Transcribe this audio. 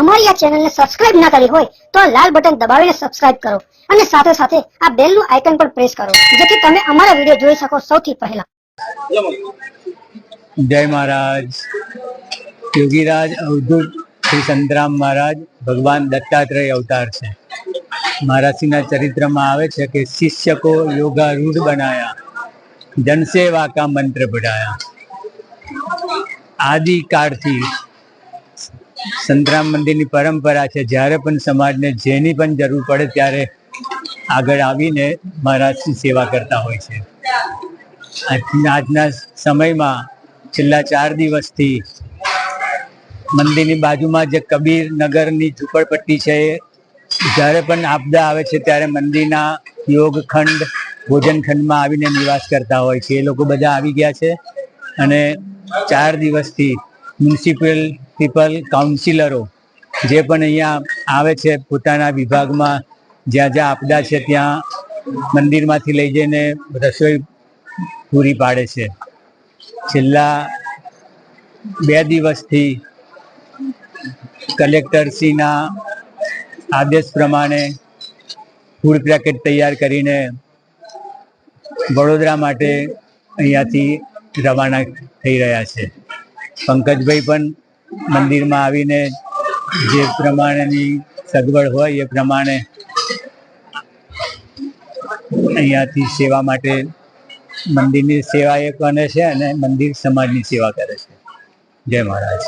અમારી આ ચેનલને સબસ્ક્રાઇબ ના કરી હોય તો આ લાલ બટન દબાવીને સબસ્ક્રાઇબ કરો અને સાથે સાથે આ બેલનું આઇકન પણ પ્રેસ કરો, જેથી તમે અમારા વીડિયો જોઈ શકો સૌથી પહેલા. જય મહારાજ. યોગીરાજ અવધૂત શ્રી સંતરામ મહારાજ, ભગવાન દત્તાત્રેય અવતાર છે. મહારાજશ્રીના ચરિત્રમાં આવે છે કે શિષ્યકો યોગારૂઢ બનાયા જનસેવા કા મંત્ર પઢાયા. આદિ કાળથી સંતરામ મંદિરની પરંપરા છે. જ્યારે પણ સમાજને જેની પણ જરૂર પડે ત્યારે આગળ આવીને મહારાજની સેવા કરતા હોય છે. આજના સમયમાં છેલ્લા ચાર દિવસથી મંદિરની બાજુમાં જે કબીર નગરની ઝૂંપડપટ્ટી છે, જ્યારે પણ આપદા આવે છે ત્યારે મંદિરના યોગખંડ ભોજનખંડમાં આવીને નિવાસ કરતા હોય છે. એ લોકો બધા આવી ગયા છે અને ચાર દિવસથી મ્યુનિસિપલ પીપલ કાઉન્સિલરો જે પણ અહીંયા આવે છે પોતાના વિભાગમાં, જ્યાં જ્યાં આપદા છે ત્યાં મંદિરમાંથી લઈ જઈને રસોઈ પૂરી પાડે છે. છેલ્લા બે દિવસથી કલેક્ટરશ્રીના આદેશ પ્રમાણે ફૂડ પેકેટ તૈયાર કરીને વડોદરા માટે અહીંયાથી રવાના થઈ રહ્યા છે. પંકજભાઈ પણ મંદિરમાં આવીને જે પ્રમાણેની સગવડ હોય એ પ્રમાણે અહીંયાથી સેવા માટે મંદિરની સેવા એ કરે છે અને મંદિર સમાજની સેવા કરે છે. જય મહારાજ.